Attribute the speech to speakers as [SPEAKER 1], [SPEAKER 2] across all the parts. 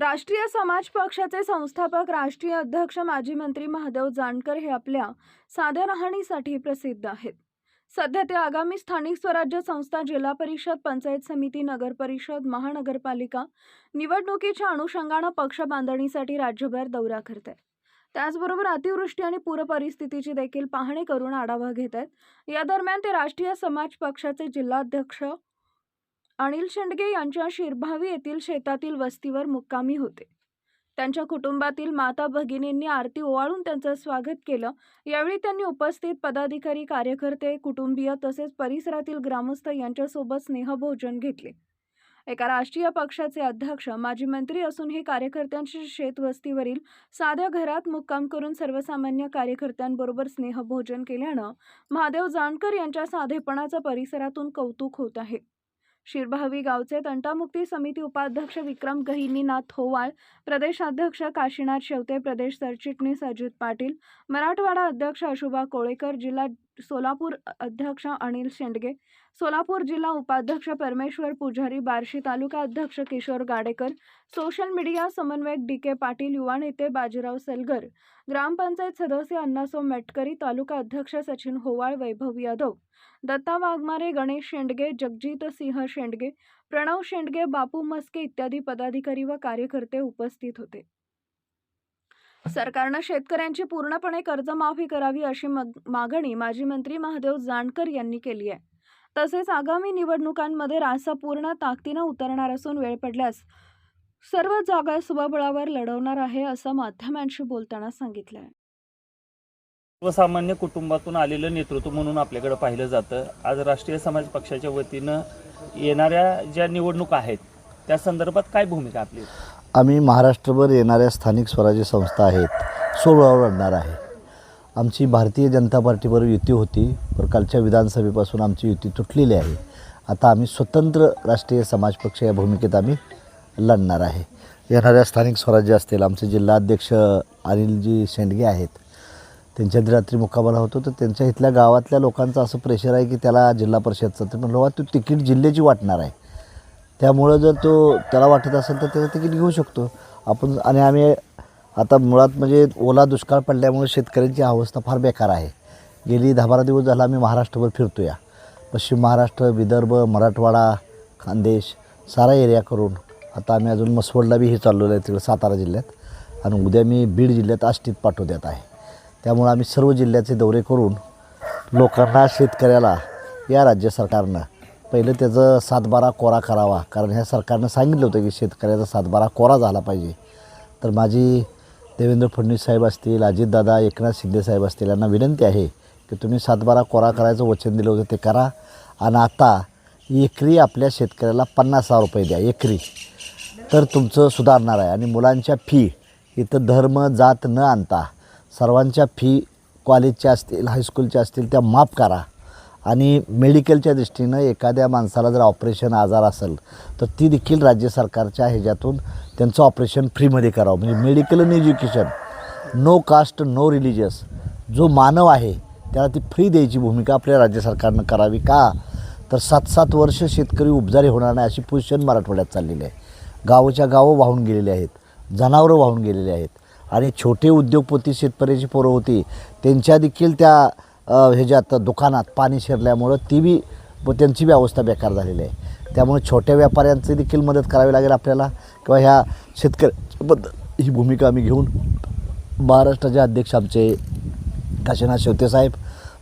[SPEAKER 1] राष्ट्रीय समाज पक्षाचे संस्थापक राष्ट्रीय अध्यक्ष माजी मंत्री महादेव जानकर हे आपल्या साध्या राहणीसाठी प्रसिद्ध आहेत. सध्या ते आगामी स्थानिक स्वराज्य संस्था जिल्हा परिषद पंचायत समिती नगर परिषद महानगरपालिका निवडणुकीच्या अनुषंगानं पक्ष बांधणीसाठी राज्यभर दौरा करत आहेत. त्याचबरोबर अतिवृष्टी आणि पूर परिस्थितीची देखील पाहणी करून आढावा घेत आहेत. या दरम्यान ते राष्ट्रीय समाज पक्षाचे जिल्हाध्यक्ष अनिल शेंडगे यांच्या शिरभावी येथील शेतातील वस्तीवर मुक्कामी होते. त्यांच्या कुटुंबातील माता भगिनींनी आरती ओवाळून त्यांचं स्वागत केलं. यावेळी त्यांनी उपस्थित पदाधिकारी कार्यकर्ते कुटुंबीय तसेच परिसरातील ग्रामस्थ यांच्यासोबत स्नेहभोजन घेतले. एका राष्ट्रीय पक्षाचे अध्यक्ष माजी मंत्री असून हे कार्यकर्त्यांच्या शेतवस्तीवरील साध्या घरात मुक्काम करून सर्वसामान्य कार्यकर्त्यांबरोबर स्नेहभोजन केल्यानं महादेव जानकर यांच्या साधेपणाचं परिसरातून कौतुक होत आहे. शिरभावी गावचे तंटामुक्ती समिती उपाध्यक्ष विक्रम गहिनीनाथ थोवाळ प्रदेशाध्यक्ष काशीनाथ शेवते प्रदेश सरचिटणीस अजित पाटील मराठवाडा अध्यक्ष अशोभा कोळेकर जिल्हा सोलापूर अध्यक्ष अनिल शेंडगे सोलापूर जिल्हा उपाध्यक्ष परमेश्वर पुजारी बार्शी तालुका अध्यक्ष किशोर गाडेकर सोशल मीडिया समन्वयक डी के पाटील युवा नेते बाजीराव सलगर ग्रामपंचायत सदस्य अण्णासो मेटकरी तालुका अध्यक्ष सचिन होवाळ वैभव यादव दत्ता वाघमारे गणेश शेंडगे जगजीत सिंह शेंडगे प्रणव शेंडगे बापू मस्के इत्यादी पदाधिकारी व कार्यकर्ते उपस्थित होते. सरकारनं शेतकऱ्यांची पूर्णपणे कर्जमाफी करावी अशी मागणी माजी मंत्री महादेव जानकर यांनी केली आहे. तसेच आगामी निवडणुकांमध्ये रासा पूर्ण ताकदीनं उतरणार असून वेळ पडल्यास सर्व जागा स्वबळावर लढवणार आहे असं माध्यमांशी बोलताना सांगितलं आहे
[SPEAKER 2] सर्वसामान्य कुटुंबातून आलेलं नेतृत्व म्हणून आपल्याकडे पाहिलं जातं. आज राष्ट्रीय समाज पक्षाच्या वतीनं येणाऱ्या ज्या निवडणुका आहेत त्या संदर्भात काय भूमिका आपली?
[SPEAKER 3] आम्ही महाराष्ट्रभर येणाऱ्या स्थानिक स्वराज्य संस्था आहेत सोबळावर आणणार आहे. आमची भारतीय जनता पार्टीबरोबर युती होती पण कालच्या विधानसभेपासून आमची युती तुटलेली आहे. आता आम्ही स्वतंत्र राष्ट्रीय समाज पक्ष या भूमिकेत आम्ही लढणार आहे. येणाऱ्या स्थानिक स्वराज्य असतील आमचे जिल्हाध्यक्ष अनिलजी शेंडगे आहेत. त्यांच्या रात्री मुकाबला होतो तर त्यांच्या इथल्या गावातल्या लोकांचं असं प्रेशर आहे की त्याला जिल्हा परिषदचं. तर म्हणलं "बाबा, तू तिकीट जिल्ह्याची वाटणार आहे. त्यामुळं जर तो त्याला वाटत असेल तर त्याचं तिकीट घेऊ शकतो. आपण आणि आम्ही आता मुळात म्हणजे ओला दुष्काळ पडल्यामुळे शेतकऱ्यांची अवस्था फार बेकार आहे. गेली दहा बारा दिवस झाला आम्ही महाराष्ट्रभर फिरतो या पश्चिम महाराष्ट्र विदर्भ मराठवाडा खानदेश सारा एरिया करून आता आम्ही अजून मसवडला बी हे चाललेलं आहे तिकडे सातारा जिल्ह्यात. आणि उद्या मी बीड जिल्ह्यात आष्टीत पाठवण्यात आहे. त्यामुळं आम्ही सर्व जिल्ह्याचे दौरे करून लोकांना शेतकऱ्याला या राज्य सरकारनं पहिलं त्याचं सातबारा कोरा करावा. कारण ह्या सरकारनं सांगितलं होतं की शेतकऱ्याचा सातबारा कोरा झाला पाहिजे. तर माझी देवेंद्र फडणवीस साहेब असतील अजितदादा एकनाथ शिंदे साहेब असतील यांना विनंती आहे की तुम्ही सातबारा कोरा करायचं वचन दिलं होतं ते करा. आणि आता एकरी आपल्या शेतकऱ्याला पन्नास हजार रुपये द्या एकरी. तर तुमचं सुधारणार आहे. आणि मुलांच्या फी इथं धर्म जात न आणता सर्वांच्या फी कॉलेजच्या असतील हायस्कूलच्या असतील त्या माफ करा. आणि मेडिकलच्या दृष्टीनं एखाद्या माणसाला जर ऑपरेशन आजार असेल तर ती देखील राज्य सरकारच्या ह्याच्यातून त्यांचं ऑपरेशन फ्रीमध्ये करावं. म्हणजे मेडिकल आणि education no caste no religious जो मानव आहे त्याला ती फ्री द्यायची भूमिका आपल्या राज्य सरकारनं करावी का? तर सात सात वर्ष शेतकरी उपजारी होणार नाही अशी पोझिशन मराठवाड्यात चाललेली आहे. गावच्या गावं वाहून गेलेली आहेत जनावरं वाहून गेलेली आहेत. आणि छोटे उद्योगपती शेतकऱ्याची पोरं होती त्यांच्या देखील त्या ह्याच्यात दुकानात पाणी शिरल्यामुळं ती बी व त्यांची बी अवस्था बेकार झालेली आहे. त्यामुळे छोट्या व्यापाऱ्यांची देखील मदत करावी लागेल आपल्याला. किंवा ह्या शेतकऱ्याबद्दल ही भूमिका आम्ही घेऊन महाराष्ट्राचे अध्यक्ष आमचे काशीनाथ शेवतेसाहेब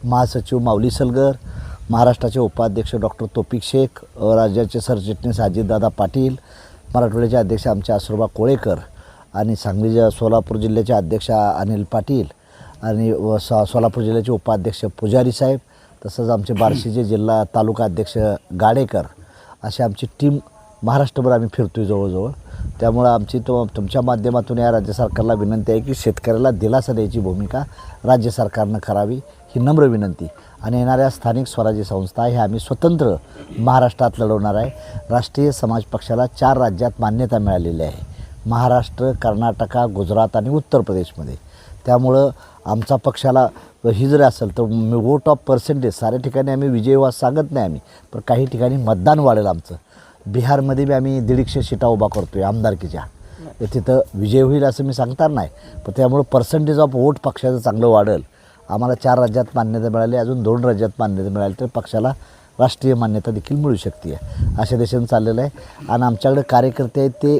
[SPEAKER 3] महासचिव माऊली सलगर महाराष्ट्राचे उपाध्यक्ष डॉक्टर तोपिक शेख राज्याचे सरचिटणीस अजितदादा पाटील मराठवाड्याचे अध्यक्ष आमचे आसुरबा कोळेकर आणि सांगली सोलापूर जिल्ह्याचे अध्यक्ष अनिल पाटील आणि व सो सोलापूर जिल्ह्याचे उपाध्यक्ष पुजारी साहेब तसंच आमचे बार्शीचे जिल्हा तालुका अध्यक्ष गाडेकर अशी आमची टीम महाराष्ट्रभर आम्ही फिरतो आहे जवळजवळ. त्यामुळं आमची तो तुमच्या माध्यमातून या राज्य सरकारला विनंती आहे की शेतकऱ्याला दिलासा द्यायची भूमिका राज्य सरकारनं करावी ही नम्र विनंती. आणि येणाऱ्या स्थानिक स्वराज्य संस्था हे आम्ही स्वतंत्र महाराष्ट्रात लढवणार आहे. राष्ट्रीय समाज पक्षाला चार राज्यात मान्यता मिळालेली आहे. महाराष्ट्र कर्नाटका गुजरात आणि उत्तर प्रदेशमध्ये. त्यामुळं आमचा पक्षाला ही जरी असेल तर वोट ऑफ पर्सेंटेज साऱ्या ठिकाणी आम्ही विजयवास सांगत नाही आम्ही. पण काही ठिकाणी मतदान वाढेल आमचं. बिहारमध्ये बी आम्ही दीडशे सीटा उभा करतो आहे आमदारकीच्या तिथं विजय होईल असं मी सांगणार नाही. पण त्यामुळं पर्सेंटेज ऑफ वोट पक्षाचं चांगलं वाढेल. आम्हाला चार राज्यात मान्यता मिळाली अजून दोन राज्यात मान्यता मिळाली तर पक्षाला राष्ट्रीय मान्यता देखील मिळू शकते. आहे अशा दिशेनं चाललेलं आहे. आणि आमच्याकडे कार्यकर्ते आहेत ते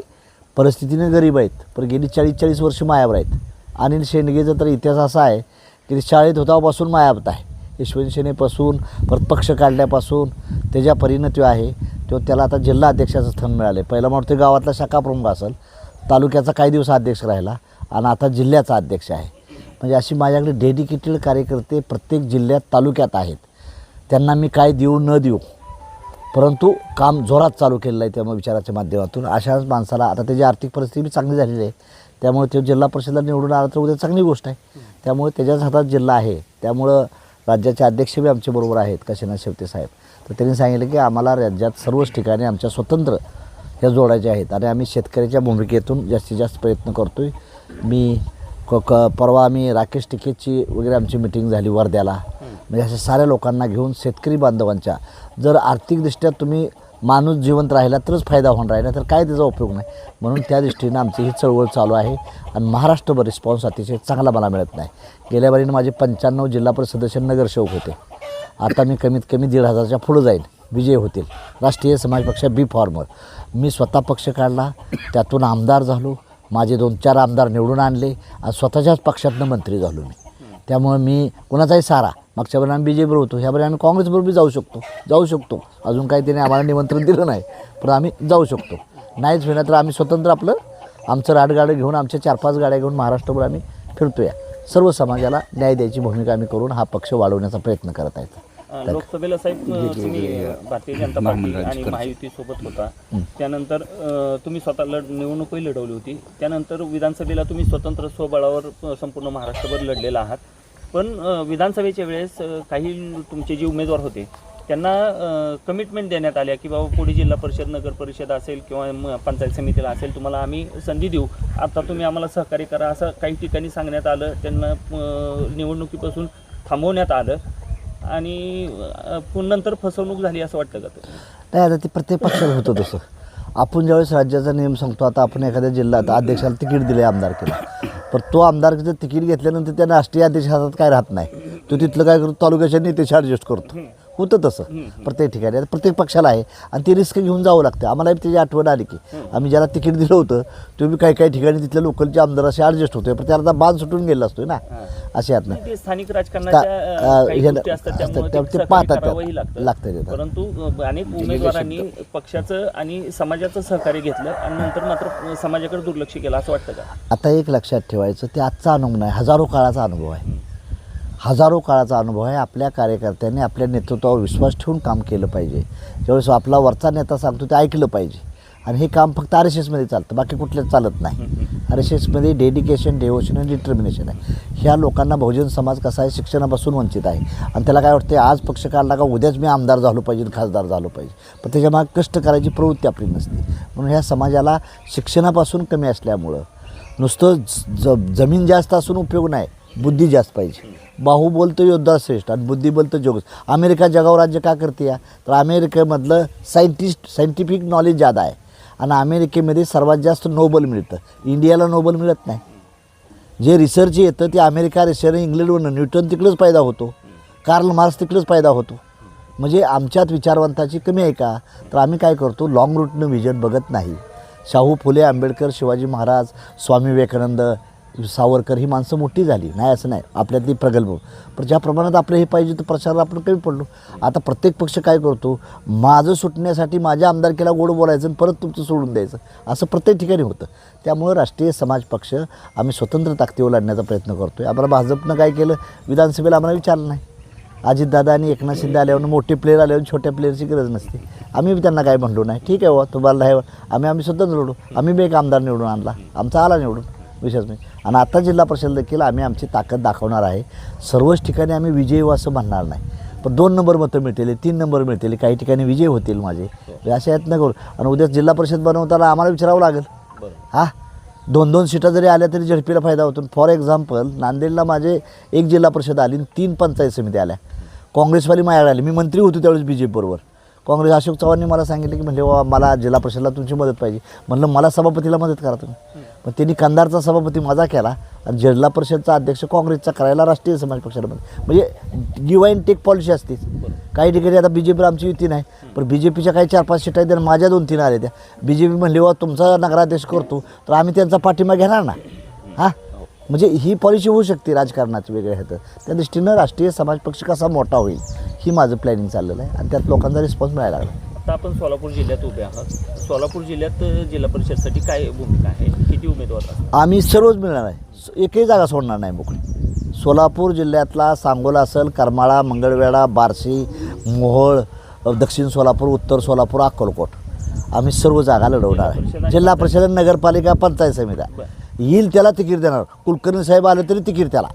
[SPEAKER 3] परिस्थितीने गरीब आहेत. पण गेली चाळीस चाळीस वर्ष मायावर आहेत. अनिल शेंडगेचा तर इतिहास असा आहे की शाळेत होतापासून मायाबत आहे. यशवंत सेनेपासून परत पक्ष काढल्यापासून त्याच्या परिणती आहे तो त्याला आता जिल्हा अध्यक्षाचं स्थान मिळाले पहिला म्हणतो ते गावातला शाखा प्रमुख असेल तालुक्याचा काही दिवस अध्यक्ष राहिला आणि आता जिल्ह्याचा अध्यक्ष आहे. म्हणजे अशी माझ्याकडे डेडिकेटेड कार्यकर्ते प्रत्येक जिल्ह्यात तालुक्यात आहेत. त्यांना मी काय देऊ न देऊ परंतु काम जोरात चालू केलेलं आहे त्या विचाराच्या माध्यमातून. अशाच माणसाला आता त्याची आर्थिक परिस्थिती बी चांगली झालेली आहे. त्यामुळे तो जिल्हा परिषदला निवडून आला तर उद्या चांगली गोष्ट आहे. त्यामुळे त्याच्याच हातात जिल्हा आहे. त्यामुळं राज्याचे अध्यक्ष बी आमच्याबरोबर आहेत काशीनाथ शेवते साहेब. तर त्यांनी सांगितलं की आम्हाला राज्यात सर्वच ठिकाणी आमच्या स्वतंत्र ह्या जोडायच्या आहेत. आणि आम्ही शेतकऱ्याच्या भूमिकेतून जास्तीत जास्त प्रयत्न करतो आहे मी क क परवा आम्ही राकेश टिकेतची वगैरे आमची मिटिंग झाली वर्ध्याला. म्हणजे अशा साऱ्या लोकांना घेऊन शेतकरी बांधवांच्या जर आर्थिकदृष्ट्या तुम्ही माणूस जिवंत राहिला तरच फायदा होणार राहिला तर काय त्याचा उपयोग नाही. म्हणून त्या दृष्टीनं आमची ही चळवळ चालू आहे आणि महाराष्ट्रभर रिस्पॉन्स अतिशय चांगला मला मिळत नाही. गेल्या बारीनं माझे पंच्याण्णव जिल्हा परिषद सदस्य नगरसेवक होते. आता मी कमीत कमी दीड हजारच्या पुढं जाईल विजय होतील. राष्ट्रीय समाज पक्ष बी फॉर्मर मी स्वतः पक्ष काढला. त्यातून आमदार झालो. माझे दोन चार आमदार निवडून आणले. आणि स्वतःच्याच पक्षातनं मंत्री झालो मी. त्यामुळे मी कुणाचाही सारा मागच्या वेळेला आम्ही बी जे होतो. ह्या वेळेला आम्ही काँग्रेसबरोबर बी जाऊ शकतो. जाऊ शकतो. अजून काही त्याने आम्हाला निमंत्रण दिलं नाही. पण आम्ही जाऊ शकतो. नाहीच होईना तर आम्ही स्वतंत्र आपलं आमचं राडगाडं घेऊन आमच्या चार पाच गाड्या घेऊन महाराष्ट्रभर आम्ही फिरतो या सर्व समाजाला न्याय द्यायची भूमिका आम्ही करून हा पक्ष वाढवण्याचा प्रयत्न करत आहेत.
[SPEAKER 2] लोकसभेला साहेब तुम्ही भारतीय जनता पार्टी आणि महायुती सोबत होता. त्यानंतर तुम्ही स्वतः लढ निवडणूकही लढवली होती. त्यानंतर विधानसभेला तुम्ही स्वतंत्र स्वबळावर संपूर्ण महाराष्ट्रभर लढलेला आहात. पण विधानसभेच्या वेळेस काही तुमचे जे उमेदवार होते त्यांना कमिटमेंट देण्यात आल्या की बाबा पुढे जिल्हा परिषद नगर परिषद असेल किंवा पंचायत समितीला असेल तुम्हाला आम्ही संधी देऊ. आता तुम्ही आम्हाला सहकार्य करा असं काही ठिकाणी सांगण्यात आलं. त्यांना निवडणुकीपासून थांबवण्यात आलं. आणि नंतर फसवणूक झाली असं वाटतं का
[SPEAKER 3] नाही आता ते प्रत्येक पक्षाला होतं तसं. आपण ज्यावेळेस राज्याचा नियम सांगतो आता आपण एखाद्या जिल्ह्यात अध्यक्षाला तिकीट दिले आमदारकीला. पण तो आमदारकीचं तिकीट घेतल्यानंतर त्या राष्ट्रीय अध्यक्ष हातात काय राहत नाही. तो तिथलं काय करतो? तालुक्याच्या नेत्याशी ॲडजस्ट करतो. होतं तसं. प्रत्येक ठिकाणी. आता प्रत्येक पक्षाला आहे. आणि ती रिस्क घेऊन जावं लागतं. आम्हाला त्याची आठवण आली की आम्ही ज्याला तिकीट दिलं होतं तुम्ही काही काही ठिकाणी तिथल्या लोकलचे आमदाराशी ॲडजस्ट होतोय. पण त्याला बांध सुटून गेला असतोय ना. असे यातनं
[SPEAKER 2] ते स्थानिक
[SPEAKER 3] ता- पाहतात.
[SPEAKER 2] लागतं. परंतु अनेक उमेदवारांनी पक्षाचं आणि समाजाचं सहकार्य घेतलं आणि नंतर मात्र समाजाकडे दुर्लक्ष केलं. असं वाटतं का?
[SPEAKER 3] आता एक लक्षात ठेवायचं ते आजचा अनुभव नाही. हजारो काळाचा अनुभव आहे. हजारो काळाचा अनुभव आहे. आपल्या कार्यकर्त्यांनी आपल्या नेतृत्वावर विश्वास ठेवून काम केलं पाहिजे. ज्यावेळेस आपला वरचा नेता सांगतो ते ऐकलं पाहिजे. आणि हे काम फक्त आर एस एसमध्ये चालतं. बाकी कुठल्याच चालत नाही. आर एस एसमध्ये डेडिकेशन डेवोशन आणि डिटर्मिनेशन आहे. ह्या लोकांना बहुजन समाज कसा आहे? शिक्षणापासून वंचित आहे. आणि त्याला काय वाटते आज पक्ष काढला का उद्याच मी आमदार झालो पाहिजे खासदार झालो पाहिजे. पण त्याच्यामागे कष्ट करायची प्रवृत्ती आपली नसते. म्हणून ह्या समाजाला शिक्षणापासून कमी असल्यामुळं नुसतं ज ज- जमीन जास्त असून उपयोग नाही. बुद्धी जास्त पाहिजे. बाहू बोलतो योद्धा श्रेष्ठ आणि बुद्धी बोलतो जोग अमेरिका जगावर राज्य का करते या? तर अमेरिकेमधलं सायंटिस्ट सायंटिफिक नॉलेज जादा आहे. आणि अमेरिकेमध्ये सर्वात जास्त नोबल मिळतं. इंडियाला नोबल मिळत नाही. जे रिसर्च येतं ते अमेरिका रशियाने इंग्लंडवरनं न्यूटन तिकडंच पैदा होतो. कार्ल मार्क्स तिकडंच पैदा होतो. म्हणजे आमच्यात विचारवंताची कमी आहे का? तर आम्ही काय करतो लाँग रूटनं व्हिजन बघत नाही. शाहू फुले आंबेडकर शिवाजी महाराज स्वामी विवेकानंद सावरकर ही माणसं मोठी झाली. नाही असं नाही. आपल्यातली प्रगल्भ. पण ज्या प्रमाणात आपलं हे पाहिजे तर प्रचाराला आपण कमी पडलो. आता प्रत्येक पक्ष काय करतो? माझं सुटण्यासाठी माझ्या आमदारकीला गोड बोलायचं आणि परत तुमचं सोडून द्यायचं. असं प्रत्येक ठिकाणी होतं. त्यामुळं राष्ट्रीय समाज पक्ष आम्ही स्वतंत्र ताकदीवर लढण्याचा प्रयत्न करतो आहे आम्हाला भाजपनं काय केलं? विधानसभेला आम्हाला विचारलं नाही. अजितदादा आणि एकनाथ शिंदे आल्यावर मोठे प्लेअर आल्यावर छोट्या प्लेअरची गरज नसते. आम्ही बी त्यांना काय म्हणलो नाही. ठीक आहे वा तुम्हाला हे आम्ही आम्ही स्वतंत्र लढू आम्ही बी एक आमदार निवडून आणला. आमचा आला निवडून. विशेष नाही. आणि आता जिल्हा परिषद देखील आम्ही आमची ताकद दाखवणार आहे. सर्वच ठिकाणी आम्ही विजयी असं म्हणणार नाही. पण दोन नंबर मतं मिळतील तीन नंबर मिळतील काही ठिकाणी विजय होतील माझे. अशा यत्न करू. आणि उद्या जिल्हा परिषद बनवताना आम्हाला विचारावं लागेल. हा? दोन दोन सीटा जरी आल्या तरी झडपीला फायदा होतो. फॉर एक्झाम्पल नांदेडला माझे एक जिल्हा परिषद आली आणि तीन पंचायत समिती आल्या. काँग्रेसवाली माझ्याकडे आली. मी मंत्री होतो त्यावेळेस बी जे पीबरोबर काँग्रेस अशोक चव्हाणनी मला सांगितलं की म्हणजे बाबा मला जिल्हा परिषदला तुमची मदत पाहिजे. म्हणलं मला सभापतीला मदत करा तुम्ही. मग त्यांनी कंधारचा सभापती माझा केला आणि जिल्हा परिषदचा अध्यक्ष काँग्रेसचा करायला राष्ट्रीय समाज पक्षाला म्हणजे गिव्ह अँड टेक पॉलिसी असतेच. काही ठिकाणी आता बी जे पीला आमची युती नाही पण बी जे पीच्या काही चार पाच सीट आहेत माझ्या दोन तीन आल्या त्या. बी जे पी म्हणले वा तुमचा नगराध्यक्ष करतो तर आम्ही त्यांचा पाठिंबा घेणार ना? हां? म्हणजे ही पॉलिसी होऊ शकते राजकारणाची वेगळ्या तर त्या दृष्टीनं राष्ट्रीय समाज पक्ष कसा मोठा होईल? ही माझं प्लॅनिंग चाललेलं आहे आणि त्यात लोकांचा रिस्पॉन्स मिळायला लागला.
[SPEAKER 2] आता आपण सोलापूर जिल्ह्यात उभे आहात. सोलापूर जिल्ह्यात जिल्हा परिषदसाठी काय भूमिका आहे? किती उमेदवार
[SPEAKER 3] आम्ही सर्वच मिळणार आहे. एकही जागा सोडणार नाही मोकळी. सोलापूर जिल्ह्यातला सांगोला असेल करमाळा मंगळवेढा बार्शी मोहोळ दक्षिण सोलापूर उत्तर सोलापूर अक्कलकोट. आम्ही सर्व जागा लढवणार आहे. जिल्हा परिषद नगरपालिका पंचायत समित्या. येईल त्याला तिकीट देणार. कुलकर्णी साहेब आले तरी तिकीट त्याला.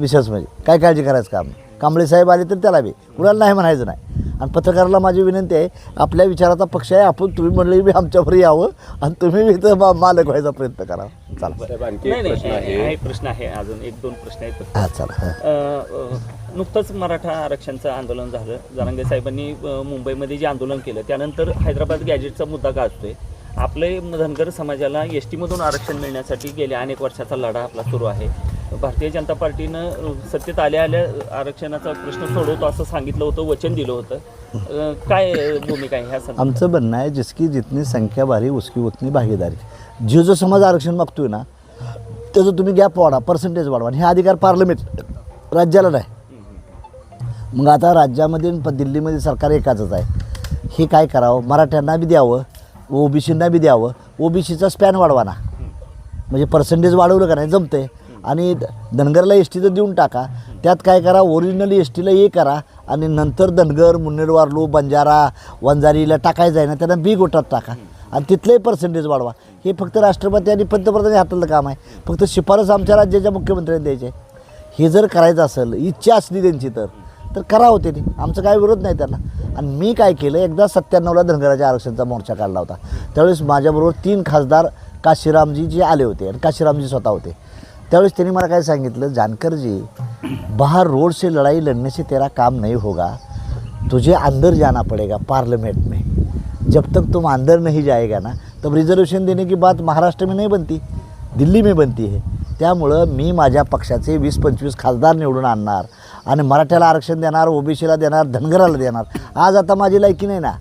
[SPEAKER 3] विशेष म्हणजे काय काळजी करायचं काम? कांबळे साहेब आले तरी त्याला बी. कुणाला नाही म्हणायचं नाही. आणि पत्रकाराला माझी विनंती आहे आपल्या विचाराचा पक्ष आहे आपण तुम्ही म्हणले बी आमच्यावर यावं आणि तुम्ही बी मा- मालक व्हायचा प्रयत्न करा. चला.
[SPEAKER 4] साहेब, आणखी एक
[SPEAKER 2] नाही नाही
[SPEAKER 4] प्रश्न
[SPEAKER 2] आहे.
[SPEAKER 4] आहे
[SPEAKER 2] आहे, प्रश्न आहे. अजून एक दोन प्रश्न आहेत
[SPEAKER 3] हां चला हां.
[SPEAKER 2] अ, अ, नुकतंच मराठा आरक्षणचं आंदोलन झालं. जरांगे साहेबांनी अ, मुंबईमध्ये जे आंदोलन केलं त्यानंतर हैदराबाद गॅजेटचा मुद्दा गाजतोय. आपले धनगर समाजाला एस टीमधून आरक्षण मिळण्यासाठी गेल्या अनेक वर्षाचा लढा आपला सुरू आहे. भारतीय जनता पार्टीनं सत्तेत आल्या आल्या आरक्षणाचा प्रश्न सोडवतो असं सांगितलं होतं वचन दिलं होतं. काय भूमिका आहे ह्या
[SPEAKER 3] आमचं म्हणणं आहे जिसकी जितनी संख्या भारी उसकी उतनी भागीदारी. जो जो समाज आरक्षण मागतोय ना त्याचं तुम्ही गॅप वाढा पर्सेंटेज वाढवा. हे अधिकार पार्लमेंट राज्याला नाही. मग आता राज्यामध्ये दिल्लीमध्ये सरकार एकाचंच आहे. हे काय करावं? मराठ्यांना बी द्यावं. ओबीसींना बी द्यावं. ओबीसीचा स्पॅन वाढवा ना म्हणजे पर्सेंटेज वाढवलं का नाही जमते आणि द- धनगरला एस टीचं देऊन टाका. त्यात काय करा ओरिजिनल एस टीला हे करा. आणि नंतर धनगर मुन्नेरवारलू बंजारा वंजारीला टाकायचं आहे ना त्यांना बी गोटात टाका. आणि तिथलंही पर्सेंटेज वाढवा. हे फक्त राष्ट्रपती आणि पंतप्रधान हातातलं काम आहे. फक्त शिफारस आमच्या राज्याच्या मुख्यमंत्र्यांनी द्यायची आहे. हे जर करायचं असेल इच्छा असली त्यांची तर. तर करा होते ते आमचं काय विरोध नाही त्यांना. आणि मी काय केलं एकदा सत्त्याण्णवला धनगराच्या आरक्षणचा मोर्चा काढला होता. त्यावेळेस माझ्याबरोबर तीन खासदार काशीरामजी जे आले होते आणि काशीरामजी स्वतः होते. त्यावेळेस त्यांनी मला काय सांगितलं जानकरजी बाहर रोड से लड़ाई लड़ने से तेरा काम नहीं होगा. तुझे अंदर जाना पड़ेगा पार्लियामेंट में. जब तक तुम अंदर नहीं जाएगा ना तब रिजर्वेशन देने की बात महाराष्ट्र में नहीं बनती. दिल्ली में बनती है. त्यामुळं मी माझ्या पक्षाचे वीस पंचवीस खासदार निवडून आणणार. आणि मराठ्याला आरक्षण देणार ओबीसीला देणार धनगराला देणार. आज आता माझी लायकी नाही ना.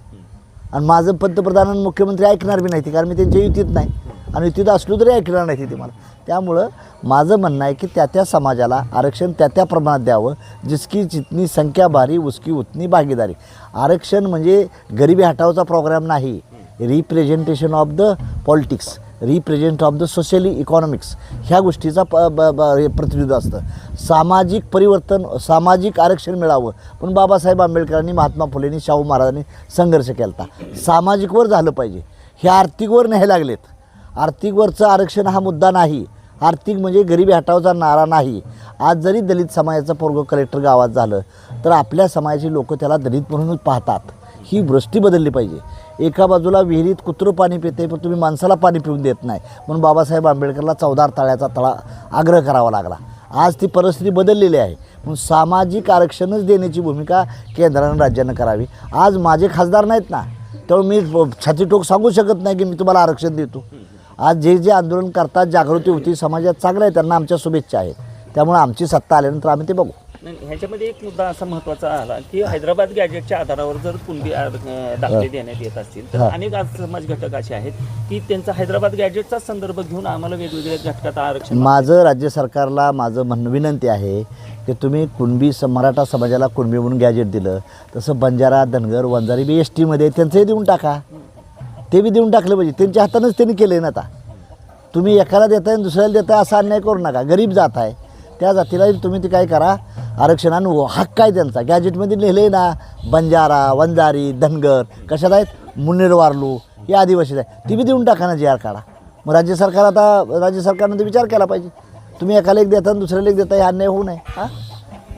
[SPEAKER 3] आणि माझं पंतप्रधान आणि मुख्यमंत्री ऐकणार बी नाही ती कारण मी त्यांच्या युतीत नाही. आणि युतीत असलो तरी ऐकणार नाही ती मला. त्यामुळं माझं म्हणणं आहे की त्या त्या समाजाला आरक्षण त्या त्या प्रमाणात द्यावं. जिसकी जितनी संख्या भारी उसकी उतनी भागीदारी. आरक्षण म्हणजे गरिबी हटावचा प्रोग्राम नाही. Representation of the politics represent of the socially economics ह्या गोष्टीचा प ब ब हे प्रतिनिधित्व असतं. सामाजिक परिवर्तन सामाजिक आरक्षण मिळावं. पण बाबासाहेब आंबेडकरांनी महात्मा फुलेंनी शाहू महाराजांनी संघर्ष केला होता सामाजिकवर झालं पाहिजे. हे आर्थिकवर नाही लागलेत. आर्थिकवरचं आरक्षण हा मुद्दा नाही. आर्थिक म्हणजे गरिबी हटावचा नारा नाही. आज जरी दलित समाजाचं पोरगं कलेक्टर गावात झालं तर आपल्या समाजाची लोक त्याला दलित म्हणूनच पाहतात. ही दृष्टी बदलली पाहिजे. एका बाजूला विहिरीत कुत्रं पाणी पिते पण तुम्ही माणसाला पाणी पिऊन देत नाही. म्हणून बाबासाहेब आंबेडकरला चौदार तळ्याचा तळा आग्रह करावा लागला. आज ती परिस्थिती बदललेली आहे. म्हणून सामाजिक आरक्षणच देण्याची भूमिका केंद्रानं राज्यानं करावी. आज माझे खासदार नाहीत ना त्यामुळे मी छातीटोक सांगू शकत नाही की मी तुम्हाला आरक्षण देतो. आज जे जे आंदोलन करतात जागृती होती समाजात चांगलं आहे त्यांना आमच्या शुभेच्छा आहेत. त्यामुळे आमची सत्ता आल्यानंतर आम्ही ते बघू.
[SPEAKER 2] नाही ह्याच्यामध्ये एक मुद्दा असा महत्त्वाचा आला की हैदराबाद गॅजेटच्या आधारावर जर कुणबी अ, दाखले देण्यात येत असतील तर
[SPEAKER 3] हा.
[SPEAKER 2] अनेक आज समाज घटक असे आहेत की त्यांचा हैदराबाद गॅजेटचा संदर्भ घेऊन आम्हाला वेगवेगळ्या घटकात आरक्षण
[SPEAKER 3] माझं राज्य सरकारला माझं म्हणणं विनंती आहे की तुम्ही कुणबी स मराठा समाजाला कुणबी म्हणून गॅजेट दिलं तसं बंजारा धनगर वंजारी बी एस टीमध्ये त्यांचंही देऊन टाका. ते बी देऊन टाकलं पाहिजे. त्यांच्या हातानंच त्यांनी केलं आहे ना आता. तुम्ही एकाला देताय आणि दुसऱ्याला देताय असा अन्याय करू नका. गरीब जात आहे. त्या जातीला तुम्ही ते काय करा आरक्षणानं हक्क आहे त्यांचा. गॅजेटमध्ये लिहिले ना बंजारा वंजारी धनगर कशात आहेत? मुन्नेर वारलू हे आदिवासी आहे. ती बी देऊन टाका ना जी आर काढा. मग राज्य सरकार आता राज्य सरकारनं ते विचार केला पाहिजे. तुम्ही एकाला एक देता आणि दुसऱ्याला एक देता हे अन्याय होऊ नये. हां?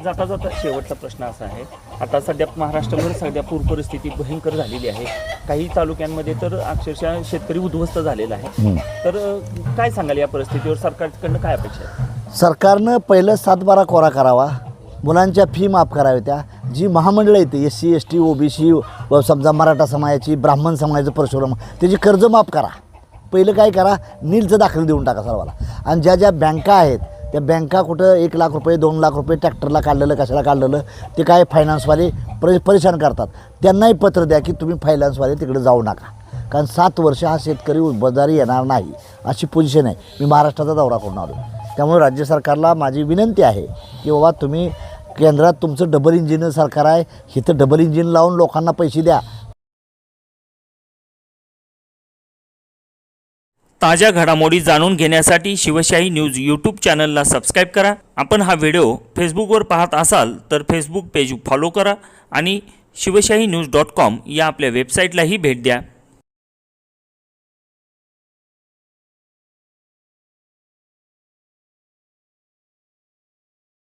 [SPEAKER 2] जाता जाता शेवटचा प्रश्न असा आहे. आता सध्या महाराष्ट्रभर सध्या पूर परिस्थिती भयंकर झालेली आहे. काही तालुक्यांमध्ये तर अक्षरशः शेतकरी उद्ध्वस्त झालेला आहे. तर काय सांगाल या परिस्थितीवर? सरकारकडनं काय अपेक्षा आहे?
[SPEAKER 3] सरकारनं पहिलं सातबारा कोरा करावा. मुलांच्या फी माफ कराव्या त्या. जी महामंडळं आहेत S C S T O B C समजा मराठा समाजाची ब्राह्मण समाजाचं परशुराम त्याची कर्ज माफ करा. पहिलं काय करा नीलचं दाखल देऊन टाका सर्वाला. आणि ज्या ज्या बँका आहेत त्या बँका कुठं एक लाख रुपये दोन लाख रुपये ट्रॅक्टरला काढलेलं कशाला काढलेलं ते काय फायनान्सवाले परे परेशान करतात. त्यांनाही पत्र द्या की तुम्ही फायनान्सवाले तिकडे जाऊ नका. कारण सात वर्ष हा शेतकरी बाजारी येणार नाही. अशी पोझिशन आहे. मी महाराष्ट्राचा दौरा करून आलो. त्यामुळे राज्य सरकारला माझी विनंती आहे की बाबा तुम्ही केंद्रात तुमचं डबल इंजिन सरकार आहे इथं डबल इंजिन लावून लोकांना पैसे द्या.
[SPEAKER 2] ताज्या घडामोडी जाणून घेण्यासाठी शिवशाही न्यूज यूट्यूब चॅनलला सबस्क्राईब करा. आपण हा व्हिडिओ फेसबुकवर पाहत असाल तर फेसबुक पेज फॉलो करा आणि शिवशाही न्यूज डॉट कॉम या आपल्या वेबसाईटलाही भेट द्या.